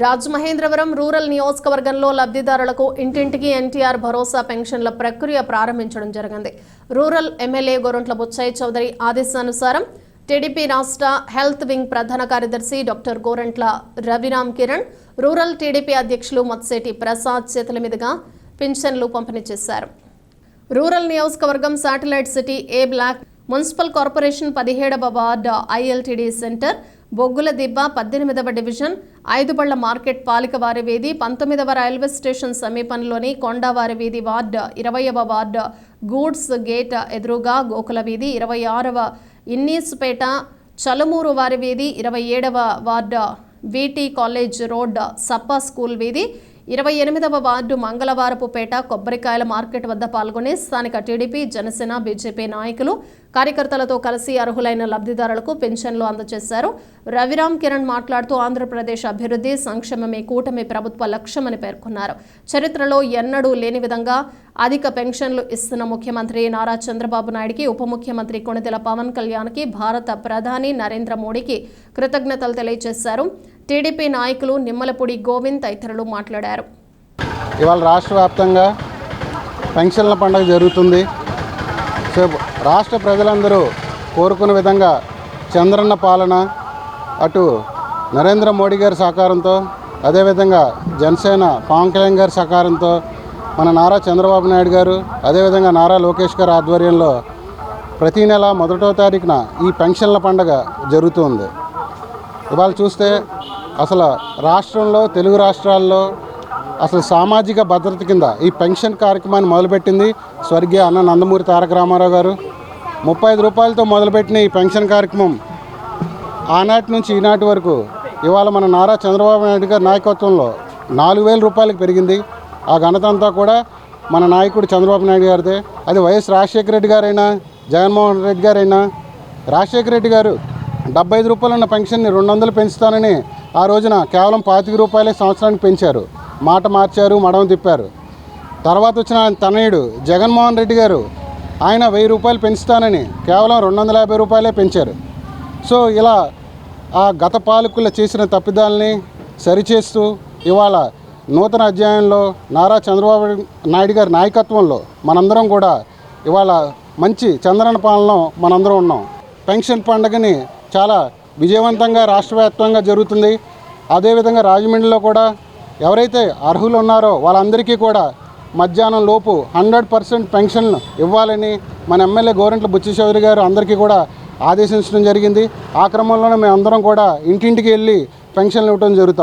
Rajamahendravaram rural నియోజకవర్గంలో లబ్ధిదారులకు ఇంటింటికి ఎన్టీఆర్ భరోసా పెన్షన్ల ప్రక్రియ ప్రారంభించడం జరిగింది. రూరల్ ఎమ్మెల్యే గొరంట్ల బుచ్చయ్య చౌదరి ఆదేశానుసారం టీడీపీ రాష్ట్ర హెల్త్ వింగ్ ప్రధాన కార్యదర్శి doctor Gorantla Raviram Kiran rural TDP అధ్యక్షులు మత్సేటి ప్రసాద్ చేతుల మీదుగా పింఛన్లు పంపిణీ చేశారు. రూరల్ నియోజకవర్గం satellite city A block municipal corporation పదిహేడవ ward ILTD centre Boggula Dibba పద్దెనిమిదవ డివిజన్ ఐదుబళ్ళ మార్కెట్ పాలికవారి వీధి పంతొమ్మిదవ రైల్వే స్టేషన్ సమీపంలోని కొండవారి వీధి వార్డు ఇరవయవ వార్డు గూడ్స్ గేట్ ఎదురుగా గోకుల వీధి ఇరవై ఆరవ ఇన్నీస్పేట చలుమూరు వారి వీధి ఇరవై ఏడవ ward VT college road Sappa school వీధి ఇరవై ఎనిమిదవ వార్డు మంగళవారపుపేట కొబ్బరికాయల మార్కెట్ వద్ద పాల్గొని స్థానిక టీడీపీ జనసేన బీజేపీ నాయకులు కార్యకర్తలతో కలిసి అర్హులైన లబ్ధిదారులకు పెన్షన్లు అందజేశారు. రవిరామ్ కిరణ్ మాట్లాడుతూ ఆంధ్రప్రదేశ్ అభివృద్ధి సంక్షేమమే కూటమి ప్రభుత్వ లక్ష్యమని పేర్కొన్నారు. చరిత్రలో ఎన్నడూ లేని విధంగా అధిక పెన్షన్లు ఇస్తున్న ముఖ్యమంత్రి నారా చంద్రబాబు నాయుడికి ఉప ముఖ్యమంత్రి కొణిదెల పవన్ కళ్యాణ్కి భారత ప్రధాని నరేంద్ర మోడీకి కృతజ్ఞతలు తెలియజేశారు. టీడీపీ నాయకులు నిమ్మలపూడి గోవింద్ తదితరులు మాట్లాడారు. ఇవాళ రాష్ట్ర వ్యాప్తంగా పెన్షన్ల పండుగ జరుగుతుంది. సో రాష్ట్ర ప్రజలందరూ కోరుకున్న విధంగా చంద్రన్న పాలన అటు నరేంద్ర మోడీ గారి సహకారంతో అదేవిధంగా జనసేన పవన్ కళ్యాణ్ గారి సహకారంతో మన నారా చంద్రబాబు నాయుడు గారు అదేవిధంగా నారా లోకేష్ గారి ఆధ్వర్యంలో ప్రతీ నెల మొదటో తారీఖున ఈ పెన్షన్ల పండుగ జరుగుతుంది ఇవాళ చూస్తే అసలు రాష్ట్రంలో తెలుగు రాష్ట్రాల్లో అసలు సామాజిక భద్రత కింద ఈ పెన్షన్ కార్యక్రమాన్ని మొదలుపెట్టింది స్వర్గీయ అన్న నందమూరి తారక రామారావు గారు. ముప్పై ఐదు రూపాయలతో మొదలుపెట్టిన ఈ పెన్షన్ కార్యక్రమం ఆనాటి నుంచి ఈనాటి వరకు ఇవాళ మన నారా చంద్రబాబు నాయుడు గారి నాయకత్వంలో నాలుగు వేల రూపాయలకు పెరిగింది. ఆ ఘనత అంతా కూడా మన నాయకుడు చంద్రబాబు నాయుడు గారిదే. అది వైఎస్ రాజశేఖర రెడ్డి గారైనా జగన్మోహన్ రెడ్డి గారైనా రాజశేఖర రెడ్డి గారు డెబ్బై ఐదు రూపాయలు ఉన్న పెన్షన్ని రెండు వందలు పెంచుతానని ఆ రోజున కేవలం పాతిక రూపాయలే సంవత్సరానికి పెంచారు. మాట మార్చారు మడమ తిప్పారు. తర్వాత వచ్చిన ఆయన తనయుడు జగన్మోహన్ రెడ్డి గారు ఆయన వెయ్యి రూపాయలు పెంచుతానని కేవలం రెండు వందల యాభై రూపాయలే పెంచారు. సో ఇలా ఆ గత పాలకులు చేసిన తప్పిదాలని సరిచేస్తూ ఇవాళ నూతన అధ్యాయంలో నారా చంద్రబాబు నాయుడు గారి నాయకత్వంలో మనందరం కూడా ఇవాళ మంచి చంద్రన పాలన మనందరం ఉన్నాం. పెన్షన్ పండుగని చాలా విజయవంతంగా రాష్ట్ర వ్యాప్తంగా జరుగుతుంది అదేవిధంగా రాజమండ్రిలో కూడా ఎవరైతే అర్హులు ఉన్నారో వాళ్ళందరికీ కూడా మధ్యాహ్నం లోపు హండ్రెడ్ పర్సెంట్ పెన్షన్లు ఇవ్వాలని మన ఎమ్మెల్యే గోరంట్ల బుచ్చి చౌదరి గారు అందరికీ కూడా ఆదేశించడం జరిగింది. ఆ క్రమంలోనే మేము అందరం కూడా ఇంటింటికి వెళ్ళి పెన్షన్లు ఇవ్వడం జరుగుతాం